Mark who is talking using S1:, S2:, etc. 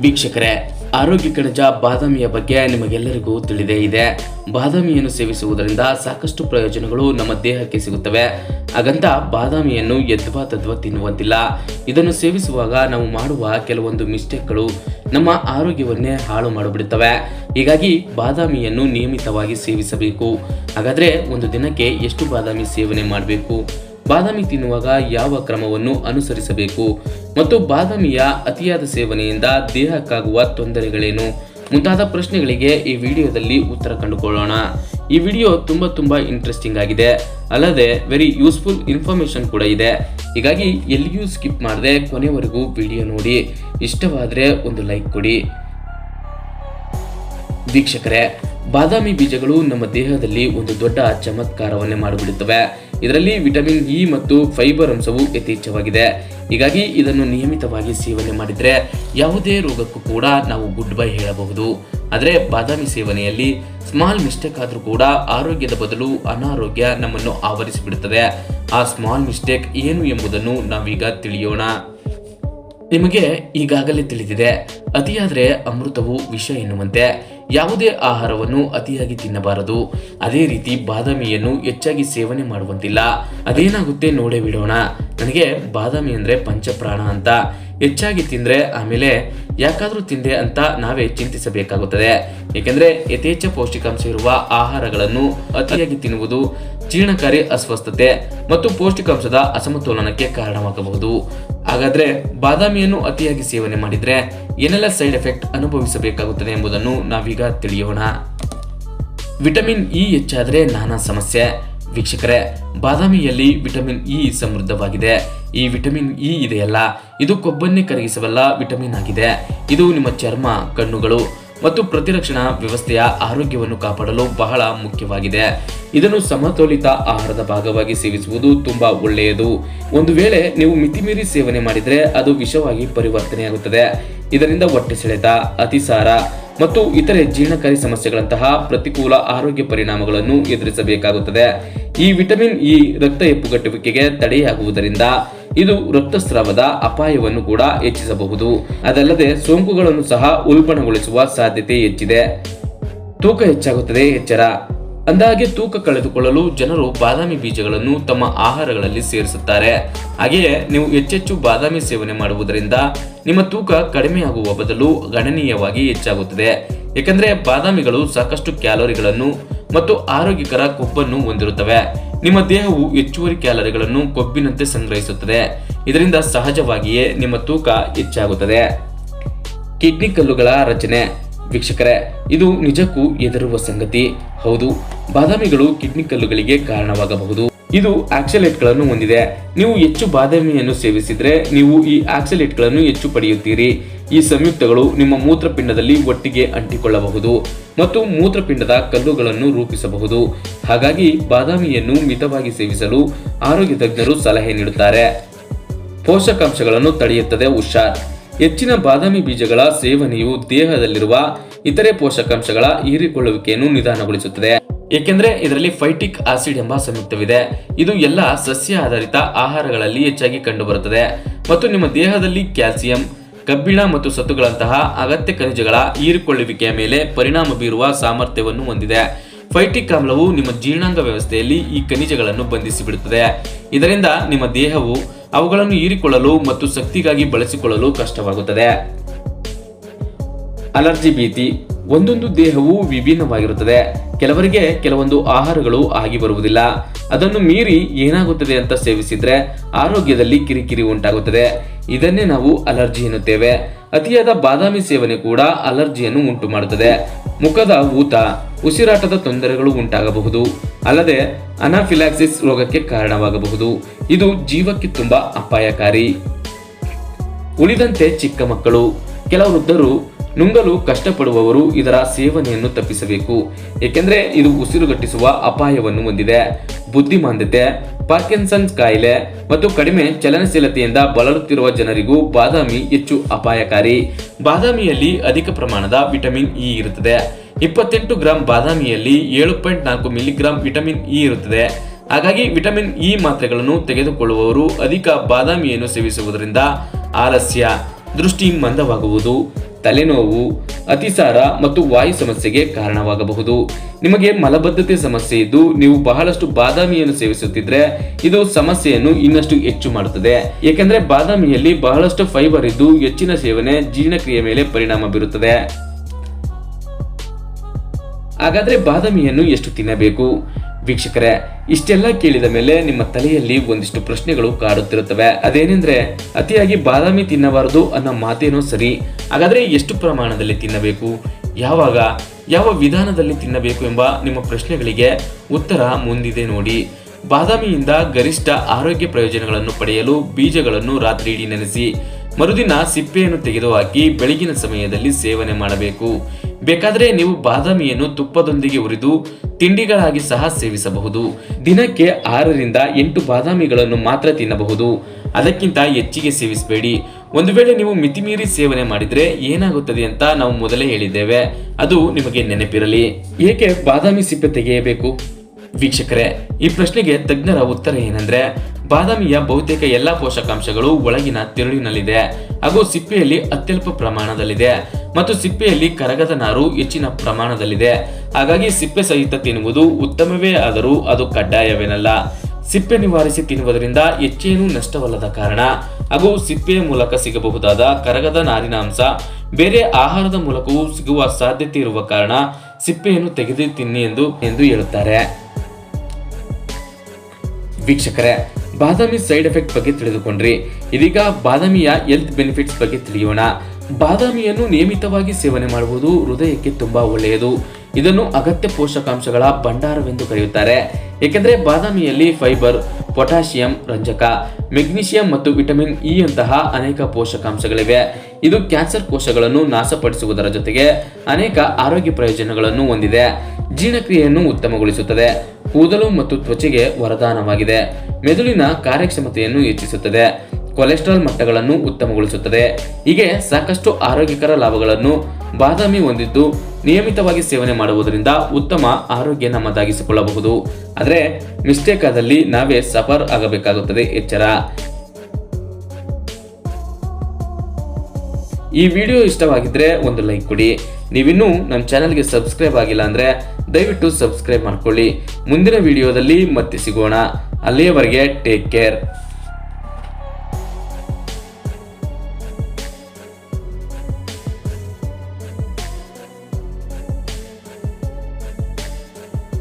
S1: ವೀಕ್ಷಕರೇ, ಆರೋಗ್ಯ ಕಣಜ ಬಾದಾಮಿಯ ಬಗ್ಗೆ ನಿಮಗೆಲ್ಲರಿಗೂ ತಿಳಿದೇ ಇದೆ. ಬಾದಾಮಿಯನ್ನು ಸೇವಿಸುವುದರಿಂದ ಸಾಕಷ್ಟು ಪ್ರಯೋಜನಗಳು ನಮ್ಮ ದೇಹಕ್ಕೆ ಸಿಗುತ್ತವೆ. ಹಾಗಂತ ಬಾದಾಮಿಯನ್ನು ಎದ್ವಾ ತದ್ವಾ ತಿನ್ನುವಂತಿಲ್ಲ. ಇದನ್ನು ಸೇವಿಸುವಾಗ ನಾವು ಮಾಡುವ ಕೆಲವೊಂದು ಮಿಸ್ಟೇಕ್ಗಳು ನಮ್ಮ ಆರೋಗ್ಯವನ್ನೇ ಹಾಳು ಮಾಡಿಬಿಡುತ್ತವೆ. ಹೀಗಾಗಿ ಬಾದಾಮಿಯನ್ನು ನಿಯಮಿತವಾಗಿ ಸೇವಿಸಬೇಕು. ಹಾಗಾದರೆ ಒಂದು ದಿನಕ್ಕೆ ಎಷ್ಟು ಬಾದಾಮಿ ಸೇವನೆ ಮಾಡಬೇಕು? ಬಾದಾಮಿ ತಿನ್ನುವಾಗ ಯಾವ ಕ್ರಮವನ್ನು ಅನುಸರಿಸಬೇಕು? ಮತ್ತು ಬಾದಾಮಿಯ ಅತಿಯಾದ ಸೇವನೆಯಿಂದ ದೇಹಕ್ಕಾಗುವ ತೊಂದರೆಗಳೇನು? ಮುಂತಾದ ಪ್ರಶ್ನೆಗಳಿಗೆ ಈ ವಿಡಿಯೋದಲ್ಲಿ ಉತ್ತರ ಕಂಡುಕೊಳ್ಳೋಣ. ಈ ವಿಡಿಯೋ ತುಂಬ ತುಂಬ ಇಂಟ್ರೆಸ್ಟಿಂಗ್ ಆಗಿದೆ. ಅಲ್ಲದೆ ವೆರಿ ಯೂಸ್ಫುಲ್ ಇನ್ಫಾರ್ಮೇಶನ್ ಕೂಡ ಇದೆ. ಹೀಗಾಗಿ ಎಲ್ಲಿಯೂ ಸ್ಕಿಪ್ ಮಾಡದೆ ಕೊನೆವರೆಗೂ ವಿಡಿಯೋ ನೋಡಿ. ಇಷ್ಟವಾದರೆ ಒಂದು ಲೈಕ್ ಕೊಡಿ. ವೀಕ್ಷಕರೇ, ಬಾದಾಮಿ ಬೀಜಗಳು ನಮ್ಮ ದೇಹದಲ್ಲಿ ಒಂದು ದೊಡ್ಡ ಚಮತ್ಕಾರವನ್ನೇ ಮಾಡಿಬಿಡುತ್ತವೆ ಇದರಲ್ಲಿ ವಿಟಮಿನ್ ಇ ಮತ್ತು ಫೈಬರ್ ಅಂಶವು ಯಥೇಚ್ಛವಾಗಿದೆ. ಹೀಗಾಗಿ ಇದನ್ನು ನಿಯಮಿತವಾಗಿ ಸೇವನೆ ಮಾಡಿದರೆ ಯಾವುದೇ ರೋಗಕ್ಕೂ ಕೂಡ ನಾವು ಗುಡ್ ಬೈ ಹೇಳಬಹುದು. ಆದರೆ ಬಾದಾಮಿ ಸೇವನೆಯಲ್ಲಿ ಸ್ಮಾಲ್ ಮಿಸ್ಟೇಕ್ ಆದರೂ ಕೂಡ ಆರೋಗ್ಯದ ಬದಲು ಅನಾರೋಗ್ಯ ನಮ್ಮನ್ನು ಆವರಿಸಿಬಿಡುತ್ತದೆ. ಆ ಸ್ಮಾಲ್ ಮಿಸ್ಟೇಕ್ ಏನು ಎಂಬುದನ್ನು ನಾವೀಗ ತಿಳಿಯೋಣ. ನಿಮಗೆ ಈಗಾಗಲೇ ತಿಳಿದಿದೆ. ಅತಿಯಾದರೆ ಅಮೃತವು ವಿಷ ಎನ್ನುವಂತೆ. ಯಾವುದೇ ಆಹಾರವನ್ನು ಅತಿಯಾಗಿ ತಿನ್ನಬಾರದು. ಅದೇ ರೀತಿ ಬಾದಾಮಿಯನ್ನು ಹೆಚ್ಚಾಗಿ ಸೇವನೆ ಮಾಡುವಂತಿಲ್ಲ. ಅದೇನಾಗುತ್ತೆ ನೋಡೇ ಬಿಡೋಣ. ನನಗೆ ಬಾದಾಮಿ ಅಂದ್ರೆ ಪಂಚಪ್ರಾಣ ಅಂತ. ಹೆಚ್ಚಾಗಿ ತಿಂದ್ರೆ ಆಮೇಲೆ ಯಾಕಾದರೂ ತಿಂದೆ ಅಂತ ನಾವೇ ಚಿಂತಿಸಬೇಕಾಗುತ್ತದೆ. ಏಕೆಂದರೆ ಯಥೇಚ್ಛ ಪೌಷ್ಟಿಕಾಂಶ ಇರುವ ಆಹಾರಗಳನ್ನು ಅತಿಯಾಗಿ ತಿನ್ನುವುದು ಜೀರ್ಣಕಾರಿ ಅಸ್ವಸ್ಥತೆ ಮತ್ತು ಪೌಷ್ಟಿಕಾಂಶದ ಅಸಮತೋಲನಕ್ಕೆ ಕಾರಣವಾಗಬಹುದು. ಹಾಗಾದ್ರೆ ಬಾದಾಮಿಯನ್ನು ಅತಿಯಾಗಿ ಸೇವನೆ ಮಾಡಿದ್ರೆ ಏನೆಲ್ಲ ಸೈಡ್ ಎಫೆಕ್ಟ್ ಅನುಭವಿಸಬೇಕಾಗುತ್ತದೆ ಎಂಬುದನ್ನು ನಾವೀಗ ತಿಳಿಯೋಣ. ವಿಟಮಿನ್ ಇ ಹೆಚ್ಚಾದರೆ ನಾನಾ ಸಮಸ್ಯೆ. ವೀಕ್ಷಕರೇ, ಬಾದಾಮಿಯಲ್ಲಿ ವಿಟಮಿನ್ ಇ ಸಮೃದ್ಧವಾಗಿದೆ. ಈ ವಿಟಮಿನ್ ಇ ಇದೆಯಲ್ಲ, ಇದು ಕೊಬ್ಬನ್ನೇ ಕರಗಿಸಬಲ್ಲ ವಿಟಮಿನ್ ಆಗಿದೆ. ಇದು ನಿಮ್ಮ ಚರ್ಮ, ಕಣ್ಣುಗಳು ಮತ್ತು ಪ್ರತಿರಕ್ಷಣಾ ವ್ಯವಸ್ಥೆಯ ಆರೋಗ್ಯವನ್ನು ಕಾಪಾಡಲು ಬಹಳ ಮುಖ್ಯವಾಗಿದೆ. ಇದನ್ನು ಸಮತೋಲಿತ ಆಹಾರದ ಭಾಗವಾಗಿ ಸೇವಿಸುವುದು ತುಂಬಾ ಒಳ್ಳೆಯದು. ಒಂದು ವೇಳೆ ನೀವು ಮಿತಿಮೀರಿ ಸೇವನೆ ಮಾಡಿದರೆ ಅದು ವಿಷವಾಗಿ ಪರಿವರ್ತನೆಯಾಗುತ್ತದೆ. ಇದರಿಂದ ಹೊಟ್ಟೆ ಸೆಳೆತ ಅತಿಸಾರ ಮತ್ತು ಇತರೆ ಜೀರ್ಣಕಾರಿ ಸಮಸ್ಯೆಗಳಂತಹ ಪ್ರತಿಕೂಲ ಆರೋಗ್ಯ ಪರಿಣಾಮಗಳನ್ನು ಎದುರಿಸಬೇಕಾಗುತ್ತದೆ. ಈ ವಿಟಮಿನ್ ಇ ರಕ್ತ ಎಪ್ಪುಗಟ್ಟುವಿಕೆಗೆ ತಡೆಯಾಗುವುದರಿಂದ ಇದು ರಕ್ತಸ್ರಾವದ ಅಪಾಯವನ್ನು ಕೂಡ ಹೆಚ್ಚಿಸಬಹುದು. ಅದಲ್ಲದೆ ಸೋಂಕುಗಳನ್ನು ಸಹ ಉಲ್ಬಣಗೊಳಿಸುವ ಸಾಧ್ಯತೆ ಹೆಚ್ಚಿದೆ. ತೂಕ ಹೆಚ್ಚಾಗುತ್ತದೆ, ಎಚ್ಚರ. ಅಂದಾಗೆ ತೂಕ ಕಳೆದುಕೊಳ್ಳಲು ಜನರು ಬಾದಾಮಿ ಬೀಜಗಳನ್ನು ತಮ್ಮ ಆಹಾರಗಳಲ್ಲಿ ಸೇರಿಸುತ್ತಾರೆ. ಹಾಗೆಯೇ ನೀವು ಹೆಚ್ಚೆಚ್ಚು ಬಾದಾಮಿ ಸೇವನೆ ಮಾಡುವುದರಿಂದ ನಿಮ್ಮ ತೂಕ ಕಡಿಮೆಯಾಗುವ ಬದಲು ಗಣನೀಯವಾಗಿ ಹೆಚ್ಚಾಗುತ್ತದೆ. ಏಕೆಂದರೆ ಬಾದಾಮಿಗಳು ಸಾಕಷ್ಟು ಕ್ಯಾಲೋರಿಗಳನ್ನು ಮತ್ತು ಆರೋಗ್ಯಕರ ಕೊಬ್ಬನ್ನು ಹೊಂದಿರುತ್ತವೆ. ನಿಮ್ಮ ದೇಹವು ಹೆಚ್ಚುವರಿ ಕ್ಯಾಲರಿಗಳನ್ನು ಕೊಬ್ಬಿನಂತೆ ಸಂಗ್ರಹಿಸುತ್ತದೆ. ಇದರಿಂದ ಸಹಜವಾಗಿಯೇ ನಿಮ್ಮ ತೂಕ ಹೆಚ್ಚಾಗುತ್ತದೆ. ಕಿಡ್ನಿ ಕಲ್ಲುಗಳ ರಚನೆ. ವೀಕ್ಷಕರೇ, ಇದು ನಿಜಕ್ಕೂ ಎದುರುವ ಸಂಗತಿ. ಹೌದು, ಬಾದಾಮಿಗಳು ಕಿಡ್ನಿ ಕಲ್ಲುಗಳಿಗೆ ಕಾರಣವಾಗಬಹುದು. ಇದು ಆಕ್ಸಲೇಟ್ಗಳನ್ನು ಹೊಂದಿದೆ. ನೀವು ಹೆಚ್ಚು ಬಾದಾಮಿಯನ್ನು ಸೇವಿಸಿದರೆ ನೀವು ಈ ಆಕ್ಸಲೇಟ್ಗಳನ್ನು ಹೆಚ್ಚು ಪಡೆಯುತ್ತೀರಿ. ಈ ಸಂಯುಕ್ತಗಳು ನಿಮ್ಮ ಮೂತ್ರಪಿಂಡದಲ್ಲಿ ಒಟ್ಟಿಗೆ ಅಂಟಿಕೊಳ್ಳಬಹುದು ಮತ್ತು ಮೂತ್ರಪಿಂಡದ ಕಲ್ಲುಗಳನ್ನು ರೂಪಿಸಬಹುದು. ಹಾಗಾಗಿ ಬಾದಾಮಿಯನ್ನು ಮಿತವಾಗಿ ಸೇವಿಸಲು ಆರೋಗ್ಯ ತಜ್ಞರು ಸಲಹೆ ನೀಡುತ್ತಾರೆ. ಪೋಷಕಾಂಶಗಳನ್ನು ತಡೆಯುತ್ತದೆ ಹುಷಾರ್ ಹೆಚ್ಚಿನ ಬಾದಾಮಿ ಬೀಜಗಳ ಸೇವನೆಯು ದೇಹದಲ್ಲಿರುವ ಇತರೆ ಪೋಷಕಾಂಶಗಳ ಹೀರಿಕೊಳ್ಳುವಿಕೆಯನ್ನು ನಿಧಾನಗೊಳಿಸುತ್ತದೆ. ಏಕೆಂದರೆ ಇದರಲ್ಲಿ ಫೈಟಿಕ್ ಆಸಿಡ್ ಎಂಬ ಸಂಯುಕ್ತವಿದೆ. ಇದು ಎಲ್ಲ ಸಸ್ಯ ಆಧಾರಿತ ಆಹಾರಗಳಲ್ಲಿ ಹೆಚ್ಚಾಗಿ ಕಂಡುಬರುತ್ತದೆ. ಮತ್ತು ನಿಮ್ಮ ದೇಹದಲ್ಲಿ ಕ್ಯಾಲ್ಸಿಯಂ ಕಬ್ಬಿಣ ಮತ್ತು ಸತ್ತುಗಳಂತಹ ಅಗತ್ಯ ಖನಿಜಗಳ ಹೀರಿಕೊಳ್ಳುವಿಕೆಯ ಮೇಲೆ ಪರಿಣಾಮ ಬೀರುವ ಸಾಮರ್ಥ್ಯವನ್ನು ಹೊಂದಿದೆ. ಫೈಟಿಕ್ ಆಮ್ಲವು ನಿಮ್ಮ ಜೀರ್ಣಾಂಗ ವ್ಯವಸ್ಥೆಯಲ್ಲಿ ಈ ಖನಿಜಗಳನ್ನು ಬಂಧಿಸಿಬಿಡುತ್ತದೆ. ಇದರಿಂದ ನಿಮ್ಮ ದೇಹವು ಅವುಗಳನ್ನು ಹೀರಿಕೊಳ್ಳಲು ಮತ್ತು ಶಕ್ತಿಗಾಗಿ ಬಳಸಿಕೊಳ್ಳಲು ಕಷ್ಟವಾಗುತ್ತದೆ. ಅಲರ್ಜಿ ಭೀತಿ, ಒಂದೊಂದು ದೇಹವು ವಿಭಿನ್ನವಾಗಿರುತ್ತದೆ. ಕೆಲವರಿಗೆ ಕೆಲವೊಂದು ಆಹಾರಗಳು ಆಗಿ ಬರುವುದಿಲ್ಲ. ಅದನ್ನು ಮೀರಿ ಏನಾಗುತ್ತದೆ ಅಂತ ಸೇವಿಸಿದ್ರೆ ಆರೋಗ್ಯದಲ್ಲಿ ಕಿರಿಕಿರಿ ಉಂಟಾಗುತ್ತದೆ. ಇದನ್ನೇ ನಾವು ಅಲರ್ಜಿ ಎನ್ನುತ್ತೇವೆ. ಅತಿಯಾದ ಬಾದಾಮಿ ಸೇವನೆ ಕೂಡ ಅಲರ್ಜಿಯನ್ನು ಉಂಟು ಮಾಡುತ್ತದೆ ಮುಖದ ಊತ, ಉಸಿರಾಟದ ತೊಂದರೆಗಳು ಉಂಟಾಗಬಹುದು. ಅಲ್ಲದೆ ಅನಾಫಿಲಾಕ್ಸಿಸ್ ರೋಗಕ್ಕೆ ಕಾರಣವಾಗಬಹುದು. ಇದು ಜೀವಕ್ಕೆ ತುಂಬಾ ಅಪಾಯಕಾರಿ. ಉಳಿದಂತೆ ಚಿಕ್ಕ ಮಕ್ಕಳು ಕೆಲ ವೃದ್ಧರು ನುಂಗಲು ಕಷ್ಟಪಡುವವರು ಇದರ ಸೇವನೆಯನ್ನು ತಪ್ಪಿಸಬೇಕು. ಏಕೆಂದರೆ ಇದು ಉಸಿರುಗಟ್ಟಿಸುವ ಅಪಾಯವನ್ನು ಹೊಂದಿದೆ. ಬುದ್ಧಿಮಾಂದ್ಯತೆ, ಪಾರ್ಕಿನ್ಸನ್ಸ್ ಕಾಯಿಲೆ ಮತ್ತು ಕಡಿಮೆ ಚಲನಶೀಲತೆಯಿಂದ ಬಳಲುತ್ತಿರುವ ಜನರಿಗೂ ಬಾದಾಮಿ ಹೆಚ್ಚು ಅಪಾಯಕಾರಿ. ಬಾದಾಮಿಯಲ್ಲಿ ಅಧಿಕ ಪ್ರಮಾಣದ ವಿಟಮಿನ್ ಇ ಇರುತ್ತದೆ. ಇಪ್ಪತ್ತೆಂಟು ಗ್ರಾಂ ಬಾದಾಮಿಯಲ್ಲಿ ಏಳು ಪಾಯಿಂಟ್ ನಾಲ್ಕು ಮಿಲಿಗ್ರಾಂ ವಿಟಮಿನ್ ಇ ಇರುತ್ತದೆ. ಹಾಗಾಗಿ ವಿಟಮಿನ್ ಇ ಮಾತ್ರೆಗಳನ್ನು ತೆಗೆದುಕೊಳ್ಳುವವರು ಅಧಿಕ ಬಾದಾಮಿಯನ್ನು ಸೇವಿಸುವುದರಿಂದ ಆಲಸ್ಯ, ದೃಷ್ಟಿ ಮಂದವಾಗುವುದು. ತಲೆನೋವು, ಅತಿಸಾರ ಮತ್ತು ವಾಯು ಸಮಸ್ಯೆಗೆ ಕಾರಣವಾಗಬಹುದು. ನಿಮಗೆ ಮಲಬದ್ಧತೆ ಸಮಸ್ಯೆ ಇದ್ದು ನೀವು ಬಹಳಷ್ಟು ಬಾದಾಮಿಯನ್ನು ಸೇವಿಸುತ್ತಿದ್ರೆ ಇದು ಸಮಸ್ಯೆಯನ್ನು ಇನ್ನಷ್ಟು ಹೆಚ್ಚು ಮಾಡುತ್ತದೆ. ಏಕೆಂದರೆ ಬಾದಾಮಿಯಲ್ಲಿ ಬಹಳಷ್ಟು ಫೈಬರ್ ಇದ್ದು ಹೆಚ್ಚಿನ ಸೇವನೆ ಜೀರ್ಣಕ್ರಿಯೆ ಮೇಲೆ ಪರಿಣಾಮ ಬೀರುತ್ತದೆ. ಹಾಗಾದ್ರೆ ಬಾದಾಮಿಯನ್ನು ಎಷ್ಟು ತಿನ್ನಬೇಕು? ವೀಕ್ಷಕರೇ, ಇಷ್ಟೆಲ್ಲ ಕೇಳಿದ ಮೇಲೆ ನಿಮ್ಮ ತಲೆಯಲ್ಲಿ ಒಂದಿಷ್ಟು ಪ್ರಶ್ನೆಗಳು ಕಾಡುತ್ತಿರುತ್ತವೆ. ಅದೇನೆಂದ್ರೆ, ಅತಿಯಾಗಿ ಬಾದಾಮಿ ತಿನ್ನಬಾರದು ಅನ್ನೋ ಮಾತೇನೋ ಸರಿ, ಹಾಗಾದ್ರೆ ಎಷ್ಟು ಪ್ರಮಾಣದಲ್ಲಿ ತಿನ್ನಬೇಕು? ಯಾವಾಗ, ಯಾವ ವಿಧಾನದಲ್ಲಿ ತಿನ್ನಬೇಕು ಎಂಬ ನಿಮ್ಮ ಪ್ರಶ್ನೆಗಳಿಗೆ ಉತ್ತರ ಮುಂದಿದೆ ನೋಡಿ. ಬಾದಾಮಿಯಿಂದ ಗರಿಷ್ಠ ಆರೋಗ್ಯ ಪ್ರಯೋಜನಗಳನ್ನು ಪಡೆಯಲು ಬೀಜಗಳನ್ನು ರಾತ್ರಿ ಇಡೀ ನೆನೆಸಿ, ಮರುದಿನ ಸಿಪ್ಪೆಯನ್ನು ತೆಗೆದುಹಾಕಿ ಬೆಳಗಿನ ಸಮಯದಲ್ಲಿ ಸೇವನೆ ಮಾಡಬೇಕು. ಬೇಕಾದರೆ ನೀವು ಬಾದಾಮಿಯನ್ನು ತುಪ್ಪದೊಂದಿಗೆ ಉರಿದು ತಿಂಡಿಗಳಾಗಿ ಸಹ ಸೇವಿಸಬಹುದು. ದಿನಕ್ಕೆ ಆರರಿಂದ ಎಂಟು ಬಾದಾಮಿಗಳನ್ನು ಮಾತ್ರ ತಿನ್ನಬಹುದು. ಅದಕ್ಕಿಂತ ಹೆಚ್ಚಿಗೆ ಸೇವಿಸಬೇಡಿ. ಒಂದು ವೇಳೆ ನೀವು ಮಿತಿಮೀರಿ ಸೇವನೆ ಮಾಡಿದ್ರೆ ಏನಾಗುತ್ತದೆ ಅಂತ ನಾವು ಮೊದಲೇ ಹೇಳಿದ್ದೇವೆ. ಅದು ನಿಮಗೆ ನೆನಪಿರಲಿ. ಏಕೆ ಬಾದಾಮಿ ಸಿಪ್ಪೆ ತೆಗೆಯಬೇಕು? ವೀಕ್ಷಕರೇ, ಈ ಪ್ರಶ್ನೆಗೆ ತಜ್ಞರ ಉತ್ತರ ಏನಂದ್ರೆ ಬಾದಾಮಿಯ ಬಹುತೇಕ ಎಲ್ಲಾ ಪೋಷಕಾಂಶಗಳು ಒಳಗಿನ ತಿರುಳಿನಲ್ಲಿದೆ. ಹಾಗೂ ಸಿಪ್ಪೆಯಲ್ಲಿ ಅತ್ಯಲ್ಪ ಪ್ರಮಾಣದಲ್ಲಿದೆ. ಮತ್ತು ಸಿಪ್ಪೆಯಲ್ಲಿ ಕರಗದ ನಾರು ಹೆಚ್ಚಿನ ಪ್ರಮಾಣದಲ್ಲಿದೆ. ಹಾಗಾಗಿ ಸಿಪ್ಪೆ ಸಹಿತ ತಿನ್ನುವುದು ಉತ್ತಮವೇ ಆದರೂ ಅದು ಕಡ್ಡಾಯವೇನಲ್ಲ. ಸಿಪ್ಪೆ ನಿವಾರಿಸಿ ತಿನ್ನುವುದರಿಂದ ಹೆಚ್ಚೇನೂ ನಷ್ಟವಲ್ಲದ ಕಾರಣ. ಹಾಗೂ ಸಿಪ್ಪೆಯ ಮೂಲಕ ಸಿಗಬಹುದಾದ ಕರಗದ ನಾರಿನ ಅಂಶ ಬೇರೆ ಆಹಾರದ ಮೂಲಕವೂ ಸಿಗುವ ಸಾಧ್ಯತೆ ಇರುವ ಕಾರಣ ಸಿಪ್ಪೆಯನ್ನು ತೆಗೆದು ತಿನ್ನಿ ಎಂದು ಎಂದು ಹೇಳುತ್ತಾರೆ. ವೀಕ್ಷಕರೇ ಬಾದಾಮಿ ಸೈಡ್ ಎಫೆಕ್ಟ್ ಬಗ್ಗೆ ತಿಳಿದುಕೊಂಡ್ರಿ. ಇದೀಗ ಬಾದಾಮಿಯ ಹೆಲ್ತ್ ಬೆನಿಫಿಟ್ಸ್ ಬಗ್ಗೆ ತಿಳಿಯೋಣ. ಬಾದಾಮಿಯನ್ನು ನಿಯಮಿತವಾಗಿ ಸೇವನೆ ಮಾಡುವುದು ಹೃದಯಕ್ಕೆ ತುಂಬಾ ಒಳ್ಳೆಯದು. ಇದನ್ನು ಅಗತ್ಯ ಪೋಷಕಾಂಶಗಳ ಭಂಡಾರವೆಂದು ಕರೆಯುತ್ತಾರೆ. ಏಕೆಂದರೆ ಬಾದಾಮಿಯಲ್ಲಿ ಫೈಬರ್, ಪೊಟ್ಯಾಷಿಯಂ, ರಂಜಕ, ಮೆಗ್ನೀಷಿಯಂ ಮತ್ತು ವಿಟಮಿನ್ ಇ ಅಂತಹ ಅನೇಕ ಪೋಷಕಾಂಶಗಳಿವೆ. ಇದು ಕ್ಯಾನ್ಸರ್ ಕೋಶಗಳನ್ನು ನಾಶಪಡಿಸುವುದರ ಜೊತೆಗೆ ಅನೇಕ ಆರೋಗ್ಯ ಪ್ರಯೋಜನಗಳನ್ನು ಹೊಂದಿದೆ. ಜೀರ್ಣಕ್ರಿಯೆಯನ್ನು ಉತ್ತಮಗೊಳಿಸುತ್ತದೆ. ಕೂದಲು ಮತ್ತು ತ್ವಚೆಗೆ ವರದಾನವಾಗಿದೆ. ಮೆದುಳಿನ ಕಾರ್ಯಕ್ಷಮತೆಯನ್ನು ಹೆಚ್ಚಿಸುತ್ತದೆ. ಕೊಲೆಸ್ಟ್ರಾಲ್ ಮಟ್ಟಗಳನ್ನು ಉತ್ತಮಗೊಳಿಸುತ್ತದೆ. ಹೀಗೆ ಸಾಕಷ್ಟು ಆರೋಗ್ಯಕರ ಲಾಭಗಳನ್ನು ಬಾದಾಮಿ ಹೊಂದಿದ್ದು ನಿಯಮಿತವಾಗಿ ಸೇವನೆ ಮಾಡುವುದರಿಂದ ಉತ್ತಮ ಆರೋಗ್ಯ ನಮ್ಮದಾಗಿಸಿಕೊಳ್ಳಬಹುದು. ಆದರೆ ಮಿಸ್ಟೇಕ್ ಆದಲ್ಲಿ ನಾವೇ ಸಫರ್ ಆಗಬೇಕಾಗುತ್ತದೆ ಎಚ್ಚರ. ಈ ವಿಡಿಯೋ ಇಷ್ಟವಾಗಿದ್ರೆ ಒಂದು ಲೈಕ್ ಕೊಡಿ. ನೀವಿನ್ನೂ ನಮ್ಮ ಚಾನಲ್ಗೆ ಸಬ್ಸ್ಕ್ರೈಬ್ ಆಗಿಲ್ಲ ಅಂದರೆ ದಯವಿಟ್ಟು ಸಬ್ಸ್ಕ್ರೈಬ್ ಮಾಡ್ಕೊಳ್ಳಿ. ಮುಂದಿನ ವಿಡಿಯೋದಲ್ಲಿ ಮತ್ತೆ ಸಿಗೋಣ. ಅಲ್ಲಿಯವರೆಗೆ ಟೇಕ್ ಕೇರ್